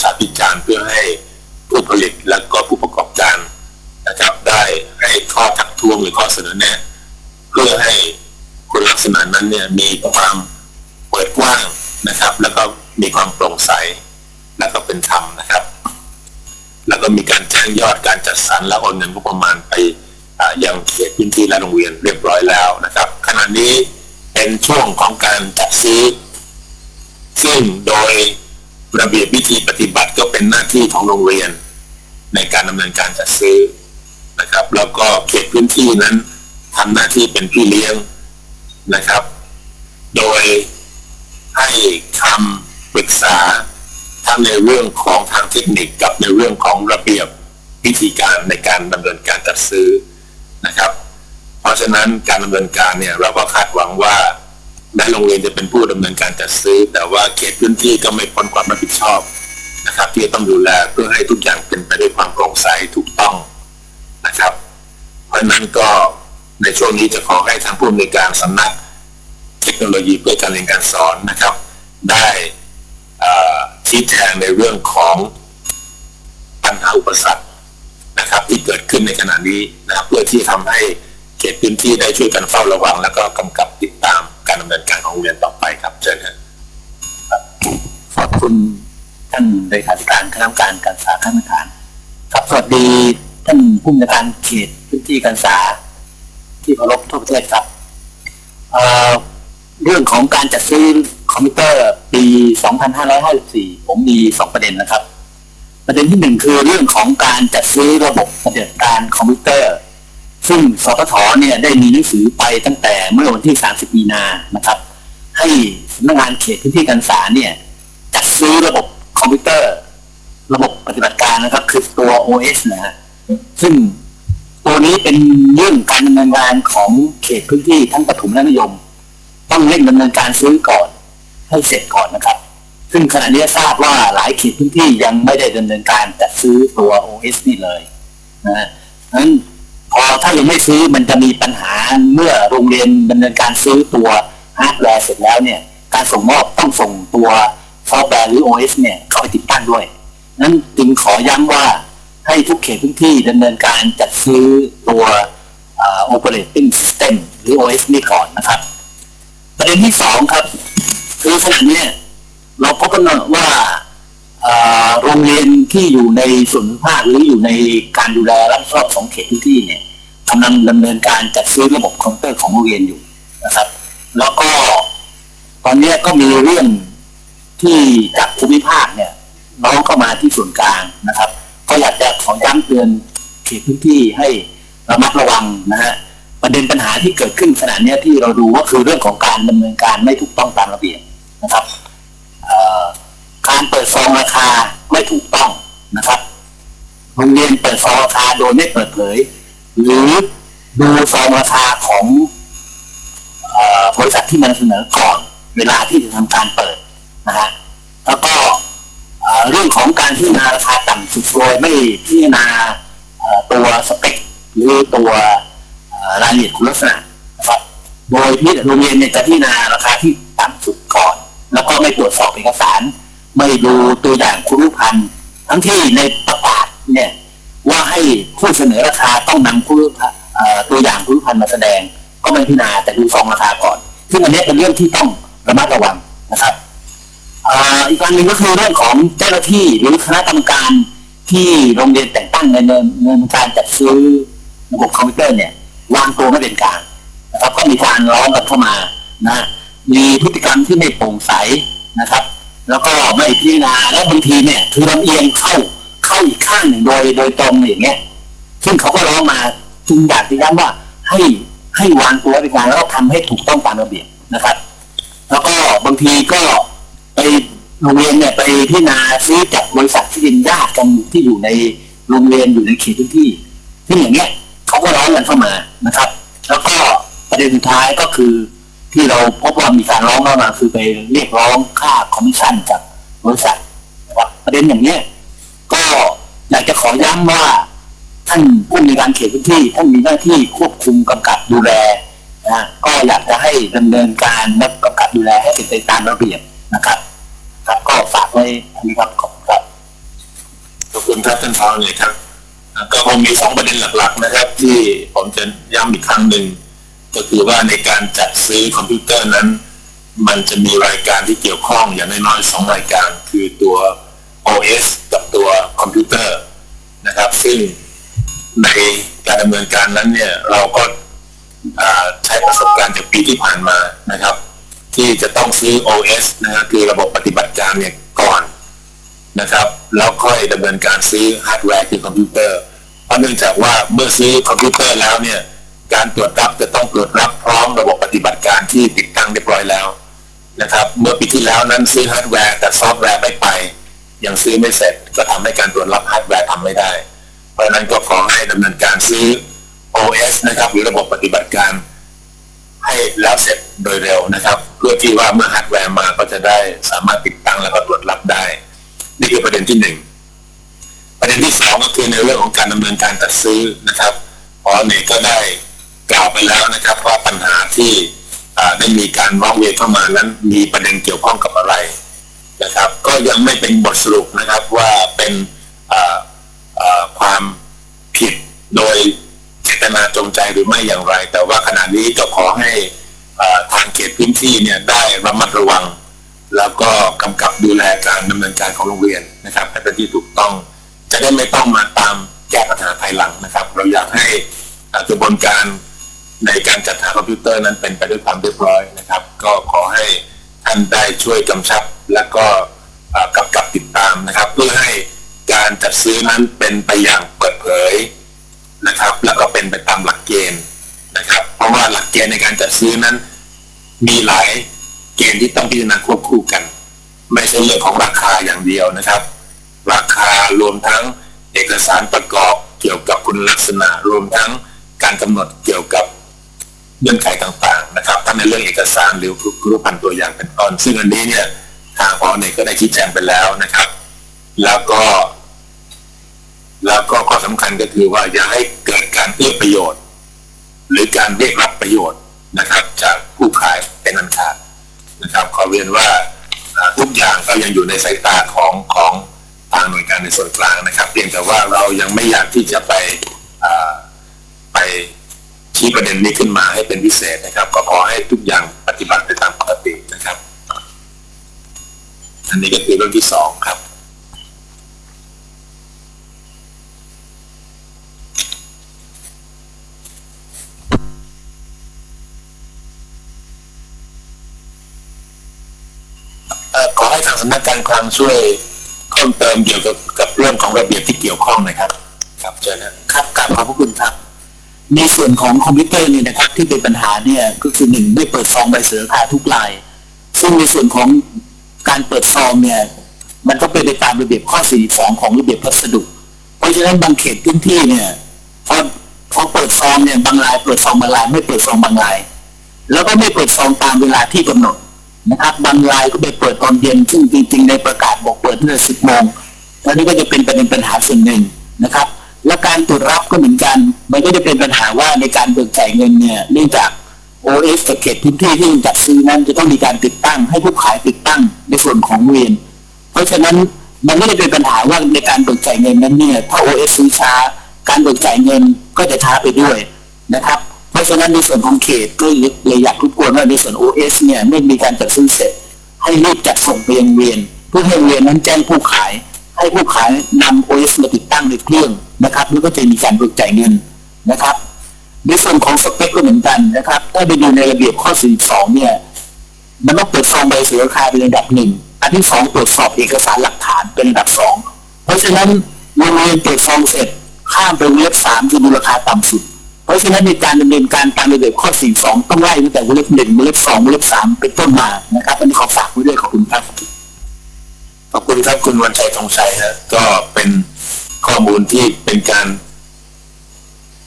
ชาพิจารณ์เพื่อให้ผู้ผลิตและก็ผู้ประกอบการนะครับได้ให้ข้อทักท้วงหรือข้อเสนอแนะ เพื่อให้คุณลักษณะนั้นเนี่ยมีความเปิดกว้างนะครับ แล้วก็มีความโปร่งใสแล้วก็เป็นธรรมนะครับ แล้วก็มีการแจ้งยอดการจัดสรรและโอนเงินงบประมาณไปยังเขตพื้นที่และโรงเรียนเรียบร้อยแล้วนะครับ ขณะนี้เป็นช่วงของการจัดซื้อ ซึ่งโดย ระเบียบวิธีปฏิบัติก็เป็นหน้าที่ของโรงเรียน ในการดำเนินการจัดซื้อนะครับ แล้วก็เขตพื้นที่นั้นทำหน้าที่เป็นพี่เลี้ยงนะครับ โดยให้คำปรึกษาทั้งในเรื่องของทางเทคนิคกับในเรื่องของระเบียบวิธีการในการดำเนินการจัดซื้อนะครับ เพราะฉะนั้นการดำเนินการเนี่ยเราก็คาดหวังว่า แม้โรงเรียนจะเป็นผู้ดำเนินการจัดซื้อ แต่ว่าเขตพื้นที่ก็ไม่พ้นความรับผิดชอบนะครับ ที่จะต้องดูแลเพื่อให้ทุกอย่างเป็นไปด้วยความโปร่งใสถูกต้องนะครับ เพราะฉะนั้นก็ในช่วงนี้จะขอให้ทางผู้อำนวยการสำนัก เทคโนโลยีเพื่อการเรียนการสอนนะครับ ได้ชี้แจงในเรื่องของปัญหาอุปสรรคนะครับ ที่เกิดขึ้นในขณะนี้นะครับเพื่อที่ทำให้เขตพื้นที่ได้ช่วยกันเฝ้าระวัง แล้วก็กำกับติดตาม การดำเนินการของโรงเรียนต่อไปครับเชิญครับขอบคุณท่านเลขาธิการคณะกรรมการการศึกษาขั้นพื้นฐาน ครับสวัสดีท่านผู้อำนวยการเขตพื้นที่การศึกษา ที่เคารพทั่วประเทศครับเเรื่องของการจัดซื้อคอมพิวเตอร์ปี 2554 ผมมีสองประเด็นนะครับ ประเด็นที่หนึ่งคือเรื่องของการจัดซื้อระบบปฏิบัติการคอมพิวเตอร์ ซึ่งสปทเนี่ยได้มีหนังสือไปตั้งแต่เมื่อวันที่ 30 มีนานะครับ ให้สำนักงานเขตพื้นที่การศึกษาเนี่ยจัดซื้อระบบคอมพิวเตอร์ ระบบปฏิบัติการนะครับ คือตัว OS นะฮะซึ่งตัวนี้เป็นเรื่องการดำเนินงานของเขตพื้นที่ทั้งปฐมและนิยม ต้องเร่งดำเนินการซื้อก่อน ให้เสร็จก่อนนะครับ ซึ่งขณะนี้ทราบว่าหลายเขตพื้นที่ยังไม่ได้ดำเนินการจัดซื้อตัว OS นี่เลยนะฮะนั้น พอถ้ายังไม่ซื้อมันจะมีปัญหาเมื่อโรงเรียนดำเนินการซื้อตัวฮาร์ดแวร์เสร็จแล้วเนี่ยการส่งมอบต้องส่งตัวซอฟต์แวร์หรือ OS เนี่ยเข้าไปติดตั้งด้วย นั้นจึงขอย้ำว่าให้ทุกเขตพื้นที่ดำเนินการจัดซื้อตัวอ่า operating system หรือ OS นี่ก่อนนะครับ ประเด็นที่สองครับ คือขณะเนี้ยเราพบกันว่า โรงเรียนที่อยู่ในส่วนภูมิภาคหรืออยู่ในการดูแลรับผิดชอบของเขตพื้นที่เนี่ยกำลังดำเนินการจัดซื้อระบบคอมพิวเตอร์ของโรงเรียนอยู่นะครับ แล้วก็ตอนนี้ก็มีเรื่องที่จากภูมิภาคเนี่ยน้องเข้ามาที่ส่วนกลางนะครับ ก็อยากจะขอย้ำเตือนเขตพื้นที่ให้ระมัดระวังนะฮะประเด็นปัญหาที่เกิดขึ้นขณะเนี้ที่เราดูก็คือเรื่องของการดำเนินการไม่ถูกต้องตามระเบียบนะครับเอ่อ การเปิดซองราคาไม่ถูกต้องนะครับโรงเรียนเปิดซองราคาโดยไม่เปิดเผย หรือดูซองราคาของบริษัทที่มันเสนอก่อน เวลาที่จะทำการเปิดนะฮะแล้วก็เรื่องของการพิจารณาราคาต่ำสุดโดยไม่พิจารณาตัวสเปคหรือตัวรายละเอียดคุณลักษณะนะครับโดยที่โรงเรียนเนี่ยจะพิจารณาราคาที่ต่ำสุดก่อน แล้วก็ไม่ตรวจสอบเอกสาร ไม่ดูตัวอย่างคุณรูปพันธ์ทั้งที่ในประกาศเนี่ยว่าให้ผู้เสนอราคาต้องนำผู้เอ่อตัวอย่างผู้พันธ์มาแสดง ก็ไม่พิจารณาแต่ดูซองราคาก่อน ซึ่งอันนี้เป็นเรื่องที่ต้องระมัดระวังนะครับอีกการหนึ่งก็คือเรื่องของเจ้าหน้าที่หรือคณะกรรมการที่โรงเรียนแต่งตั้งในเนินเนินการจัดซื้อระบบคอมพิวเตอร์เนี่ยวางตัวไม่เป็นกลางนะครับก็มีการร้องกันเข้ามานะมีพฤติกรรมที่ไม่โปร่งใสนะครับ แล้วก็ไม่พิจารณาและบางทีเนี่ย คือลำเอียงเข้าเข้าอีกข้างหนึ่งโดยโดยตรงอย่างเงี้ยซึ่งเขาก็ร้องมาจึงอยากจะย้ำว่าให้ให้วางตัวเป็นกางแล้วก็ทำให้ถูกต้องตามระเบียบนะครับ แล้วก็บางทีก็ไปโรงเรียนเนี่ยไปพิจารณาซื้อจากบริษัทที่เป็นญาติกันที่อยู่ในโรงเรียนอยู่ในเขตพื้นที่ที่อย่างเงี้ยเขาก็ร้องกันเข้ามานะครับ แล้วก็ประเด็นสุดท้ายก็คือ ที่เราพบว่ามีการร้องเข้ามาคือไปเรียกร้องค่าคอมมิชชั่นจากบริษัทนะครับประเด็นอย่างเนี้ยก็อยากจะขอย้ำว่าท่านผู้มีการเขตพื้นที่ท่านมีหน้าที่ควบคุมกำกับดูแลนะก็อยากจะให้ดำเนินการและกำกับดูแลให้เป็นไปตามระเบียบนะครับ ครับก็ฝากไว้อันนี้ครับขอบคุณครับคุณครับท่านทองเนี่ยครับ ก็คงมีสองประเด็นหลักๆนะครับ ที่ผมจะย้ำอีกครั้งหนึ่ง ก็คือว่าในการจัดซื้อคอมพิวเตอร์นั้น มันจะมีรายการที่เกี่ยวข้องอย่างน้อยๆสองรายการ คือตัว OS กับตัวคอมพิวเตอร์นะครับ ซึ่งในการดำเนินการนั้นเนี่ยเราก็ใช้ประสบการณ์จากปีที่ผ่านมานะครับ ที่จะต้องซื้อ OS นะครับคือระบบปฏิบัติการเนี่ยก่อนนะครับแล้วค่อยดำเนินการซื้อฮาร์ดแวร์คือคอมพิวเตอร์เพราะเนื่องจากว่าเมื่อซื้อคอมพิวเตอร์แล้วเนี่ย การตรวจรับจะต้องตรวจรับพร้อมระบบปฏิบัติการที่ติดตั้งเรียบร้อยแล้วนะครับ เมื่อปีที่แล้วนั้นซื้อฮาร์ดแวร์แต่ซอฟต์แวร์ไม่ไป ยังซื้อไม่เสร็จก็ทำให้การตรวจรับฮาร์ดแวร์ทำไม่ได้ เพราะนั้นก็ขอให้ดำเนินการซื้อ OS นะครับหรือระบบปฏิบัติการให้แล้วเสร็จโดยเร็วนะครับ เพื่อที่ว่าเมื่อฮาร์ดแวร์มาก็จะได้สามารถติดตั้งแล้วก็ตรวจรับได้ นี่คือประเด็นที่หนึ่งประเด็นที่สองก็คือในเรื่องของการดำเนินการจัดซื้อนะครับพอเนกก็ได้ กล่าวไปแล้วนะครับว่าปัญหาที่ได้มีการร้องเรียนเข้ามานั้น มีประเด็นเกี่ยวข้องกับอะไรนะครับ ก็ยังไม่เป็นบทสรุปนะครับว่าเป็นความผิดโดยเจตนาจงใจหรือไม่อย่างไร แต่ว่าขณะนี้ก็ขอให้ทางเขตพื้นที่เนี่ยได้ระมัดระวัง แล้วก็กำกับดูแลการดำเนินการของโรงเรียนนะครับให้เป็นที่ถูกต้องจะได้ไม่ต้องมาตามแก้ปัญหาภายหลังนะครับ เราอยากให้กระบวนการ ในการจัดหาคอมพิวเตอร์นั้นเป็นไปด้วยความเรียบร้อยนะครับ ก็ขอให้ท่านได้ช่วยกำชับและก็กำกับติดตามนะครับ เพื่อให้การจัดซื้อนั้นเป็นไปอย่างเปิดเผยนะครับ แล้วก็เป็นไปตามหลักเกณฑ์นะครับ เพราะว่าหลักเกณฑ์ในการจัดซื้อนั้น มีหลายเกณฑ์ที่ต้องพิจารณาควบคู่กัน ไม่ใช่เรื่องของราคาอย่างเดียวนะครับ ราคารวมทั้งเอกสารประกอบเกี่ยวกับคุณลักษณะรวมทั้งการกำหนดเกี่ยวกับ เงื่อนไขต่างๆนะครับทั้งในเรื่องเอกสารหรือรูปพันตัวอย่างเป็นต้นซึ่งอันนี้เนี่ยทางพอเนี่ยก็ได้ชี้แจงไปแล้วนะครับ แล้วก็ แล้วก็ข้อสำคัญก็คือว่าอย่าให้เกิดการเอื้อประโยชน์ หรือการเรียกรับประโยชน์นะครับ จากผู้ขายเป็นอันขาดนะครับ ขอเรียนว่าทุกอย่างก็ยังอยู่ในสายตาของของทางหน่วยงานในส่วนกลางนะครับ เพียงแต่ว่าเรายังไม่อยากที่จะไปไป ประเด็นนี้ขึ้นมาให้เป็นพิเศษนะครับ ก็ขอให้ทุกอย่างปฏิบัติไปตามปกตินะครับ อันนี้ก็คือเรื่องที่สองครับ ขอให้ทางสำนักการคลังช่วยเพิ่มเติมเกี่ยวกับกับเรื่องของระเบียบที่เกี่ยวข้องหนะครับ ครับเชิญนะครับครับกาบขอบพระคุณครับ ในส่วนของคอมพิวเตอร์เนี่ยนะครับที่เป็นปัญหาเนี่ยก็คือหนึ่งไม่เปิดซองใบเสนอราคาทุกราย ซึ่งในส่วนของการเปิดซองเนี่ยมันก็เป็นไปตามระเบียบข้อ 42 ของระเบียบพัสดุ เพราะฉะนั้นบางเขตพื้นที่เนี่ยพอพอเปิดซองเนี่ยบางรายเปิดซองบางรายไม่เปิดซองบางราย แล้วก็ไม่เปิดซองตามเวลาที่กำหนดนะครับบางรายก็ไปเปิดตอนเย็นซึ่งจริงๆในประกาศบอกเปิดตั้งแต่สิบโมงตอนนี้ก็จะเป็นประเด็นปัญหาส่วนหนึ่งนะครับ และการตรวจรับก็เหมือนกัน มันก็จะเป็นปัญหาว่าในการเบิกจ่ายเงินเนี่ยเนื่องจาก OS กับเขตพื้นที่ที่จัดซื้อนั้นจะต้องมีการติดตั้ง ให้ผู้ขายติดตั้งในส่วนของเวียน เพราะฉะนั้นมันไม่ได้เป็นปัญหาว่าในการเบิกจ่ายเงินนั้นเนี่ยถ้า OS ซื้อช้า การเบิกจ่ายเงินก็จะช้าไปด้วยนะครับ เพราะฉะนั้นในส่วนของเขตก็เลยอยากทุกคนว่าในส่วน OS เนี่ยเมื่อมีการจัดซื้อเสร็จ ให้รีบจัดส่งไปยังเวียนเพื่อให้เวียนนั้นแจ้งผู้ขาย ให้ผู้ขายนำ OS มาติดตั้งในเครื่องนะครับแล้วก็จะมีการเบิกจ่ายเงินนะครับ ในส่วนของสเปคก็เหมือนกันนะครับ ถ้าไปดูในระเบียบข้อ42เนี่ย มันต้องเปิดซองใบเสนอราคาเป็นระดับหนึ่งอันที่สองตรวจสอบเอกสารหลักฐานเป็นระดับสองเพราะฉะนั้นโรงเรียนเปิดซองเสร็จข้ามไปวงเล็บสามคือมูลค่าต่ำสุด เพราะฉะนั้นในการดำเนินการตามระเบียบข้อ42ต้องไล่ตั้งแต่วงเล็บหนึ่งวงเล็บสองวงเล็บสามเป็นต้นมานะครับอันนี้ขอฝากไว้ด้วยขอบคุณครับ ขอบคุณครับคุณวันชัยทองชัยฮะก็เป็นข้อมูลที่เป็นการ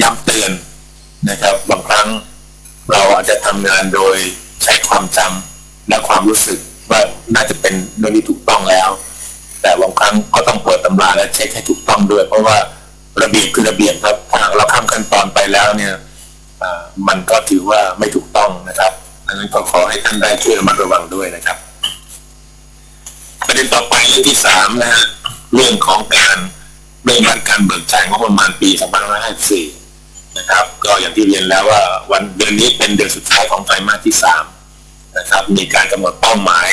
ย้ำเตือนนะครับ บางครั้งเราอาจจะทำงานโดยใช้ความจำและความรู้สึกว่าน่าจะเป็นเรื่องที่ถูกต้องแล้ว แต่บางครั้งก็ต้องเปิดตำราและเช็คให้ถูกต้องด้วย เพราะว่าระเบียบคือระเบียบครับถ้าเราข้ามขั้นตอนไปแล้วเนี่ยมันก็ถือว่าไม่ถูกต้องนะครับดังนั้นก็ขอให้ท่านได้ช่วยระมัดระวังด้วยนะครับ ประเด็นต่อไปเรื่องที่สามนะฮะเรื่องของการเรื่องด้ารการเบิกจ่ายงบประมาณปี2554นะครับ ก็อย่างที่เรียนแล้วว่าวันเดือนนี้เป็นเดือนสุดท้ายของไตรมาสที่สามนะครับ มีการกำหนดเป้าหมาย